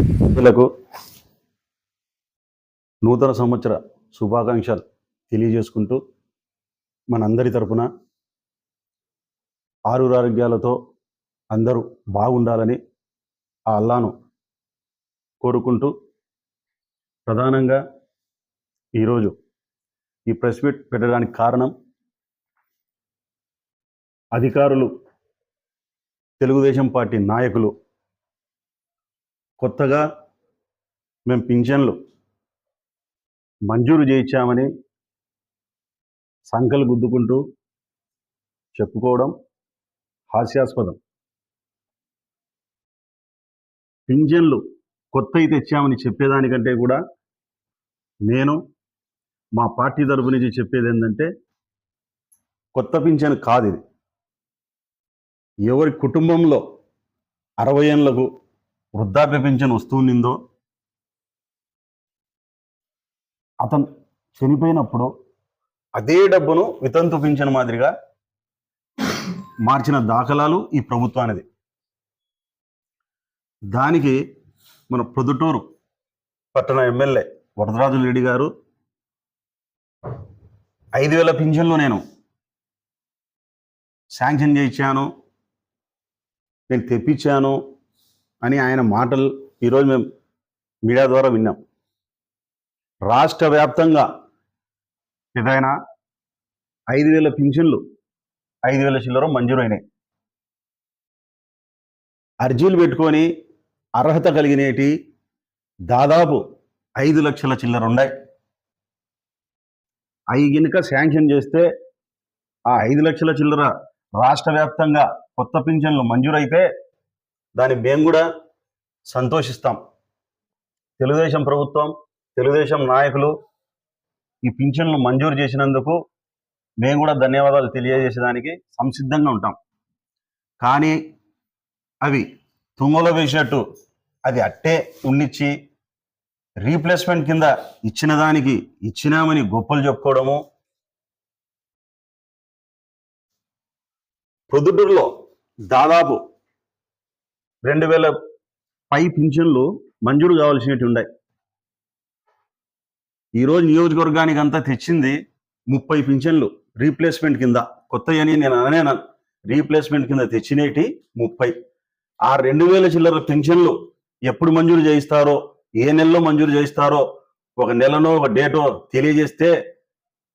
ప్రజలకు నూతన సంవత్సర శుభాకాంక్షలు తెలియజేసుకుంటూ మనందరి తరపున ఆరురారోగ్యాలతో అందరూ బాగుండాలని ఆ అల్లాను కోరుకుంటూ ప్రధానంగా ఈరోజు ఈ ప్రెస్ మీట్ పెట్టడానికి కారణం అధికారులు తెలుగుదేశం పార్టీ నాయకులు కొత్తగా మేము పింఛన్లు మంజూరు చేయించామని సంకలు గుద్దుకుంటూ చెప్పుకోవడం హాస్యాస్పదం. పింఛన్లు కొత్తవి తెచ్చామని చెప్పేదానికంటే కూడా నేను మా పార్టీ తరపు నుంచి చెప్పేది ఏంటంటే కొత్త పింఛన్ కాదు ఇది. ఎవరి కుటుంబంలో అరవై ఏళ్ళకు వృద్ధాప్య పెన్షన్ వస్తుండిందో అతను చనిపోయినప్పుడు అదే డబ్బును వితంతు పింఛన్ మాదిరిగా మార్చిన దాఖలాలు ఈ ప్రభుత్వానిది. దానికి మన ప్రొద్దుటూరు పట్టణ ఎమ్మెల్యే వరదరాజు రెడ్డి గారు ఐదు వేల పింఛన్లు నేను శాంక్షన్ చేయించాను నేను తెప్పించాను అని ఆయన మాటలు ఈరోజు మేము మీడియా ద్వారా విన్నాం. రాష్ట్ర వ్యాప్తంగా ఏదైనా ఐదు వేల పింఛన్లు ఐదు వేల చిల్లర మంజూరైనాయి. అర్జీలు పెట్టుకొని అర్హత కలిగినేటి దాదాపు ఐదు లక్షల చిల్లర ఉన్నాయి. అవి గినుక శాంక్షన్ చేస్తే ఆ ఐదు లక్షల చిల్లర రాష్ట్ర వ్యాప్తంగా కొత్త పింఛన్లు మంజూరైతే దాన్ని మేము కూడా సంతోషిస్తాం. తెలుగుదేశం ప్రభుత్వం తెలుగుదేశం నాయకులు ఈ పింఛన్లు మంజూరు చేసినందుకు మేము కూడా ధన్యవాదాలు తెలియజేసేదానికి సంసిద్ధంగా ఉంటాం. కానీ అవి తుంగలో వేసినట్టు అది అట్టే ఉండిచ్చి రీప్లేస్మెంట్ కింద ఇచ్చిన దానికి ఇచ్చినామని గొప్పలు చెప్పుకోవడము. పొద్దుటూరులో దాదాపు రెండు వేల పై పింఛన్లు మంజూరు కావాల్సినవి ఉన్నాయి ఈరోజు నియోజకవర్గానికి అంతా తెచ్చింది ముప్పై పింఛన్లు రీప్లేస్మెంట్ కింద. కొత్త అని నేను అనేనా రీప్లేస్మెంట్ కింద తెచ్చినేటి ముప్పై. ఆ రెండు వేల చిల్లర పింఛన్లు ఎప్పుడు మంజూరు చేయిస్తారో ఏ నెలలో మంజూరు చేయిస్తారో ఒక నెలనో ఒక డేటో తెలియజేస్తే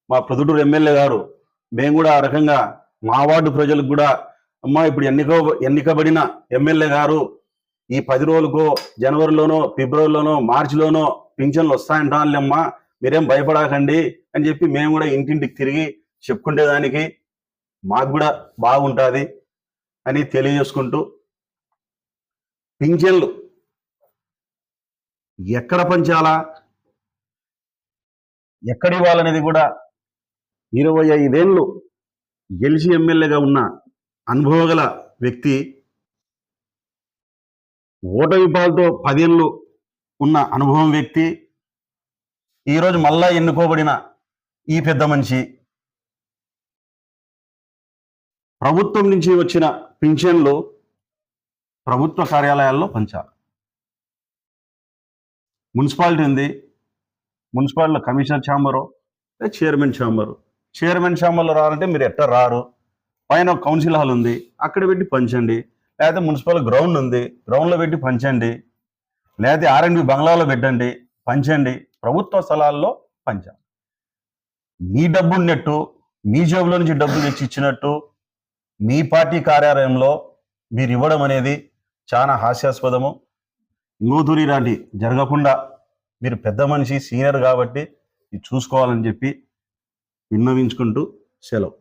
మా ప్రొద్దుటూరు ఎమ్మెల్యే గారు మేము కూడా ఆ రకంగా మా వార్డు ప్రజలకు కూడా అమ్మా ఇప్పుడు ఎన్నిక ఎన్నికబడిన ఎమ్మెల్యే గారు ఈ పది రోజులకో జనవరిలోనో ఫిబ్రవరిలోనో మార్చిలోనో పింఛన్లు వస్తాయంటానులేమ్మా. మీరేం భయపడకండి అని చెప్పి మేము కూడా ఇంటింటికి తిరిగి చెప్పుకునేదానికి మాకు కూడా బాగుంటుంది అని తెలియజేసుకుంటూ పింఛన్లు ఎక్కడ పంచాలా? ఎక్కడ ఇవ్వాలనేది కూడా ఇరవై ఐదేళ్ళు గెలిచి ఎమ్మెల్యేగా ఉన్న అనుభవగల వ్యక్తి ఓటమి పాలతో పదేళ్ళు ఉన్న అనుభవం వ్యక్తి ఈరోజు మళ్ళా ఎన్నుకోబడిన ఈ పెద్ద మనిషి ప్రభుత్వం నుంచి వచ్చిన పింఛన్లు ప్రభుత్వ కార్యాలయాల్లో పంచాలి. మున్సిపాలిటీ ఉంది. మున్సిపాలిటీలో కమిషనర్ ఛాంబరు లేదా చైర్మన్ ఛాంబరు. చైర్మన్ ఛాంబర్లో రావాలంటే మీరు ఎట్లా రారు? పైన కౌన్సిల్ హాల్ ఉంది అక్కడ పెట్టి పంచండి. లేకపోతే మున్సిపల్ గ్రౌండ్ ఉంది గ్రౌండ్లో పెట్టి పంచండి. లేకపోతే ఆర్ఎండ్బి బంగ్లాలో పెట్టండి పంచండి. ప్రభుత్వ స్థలాల్లో పంచాలి మీ డబ్బు ఉన్నట్టు మీ జేబులో నుంచి డబ్బులు తెచ్చి ఇచ్చినట్టు మీ పార్టీ కార్యాలయంలో మీరు ఇవ్వడం అనేది చాలా హాస్యాస్పదము. ఇంగోతూరి లాంటి జరగకుండా మీరు పెద్ద మనిషి సీనియర్ కాబట్టి ఇది చూసుకోవాలని చెప్పి విన్నవించుకుంటూ సెలవు.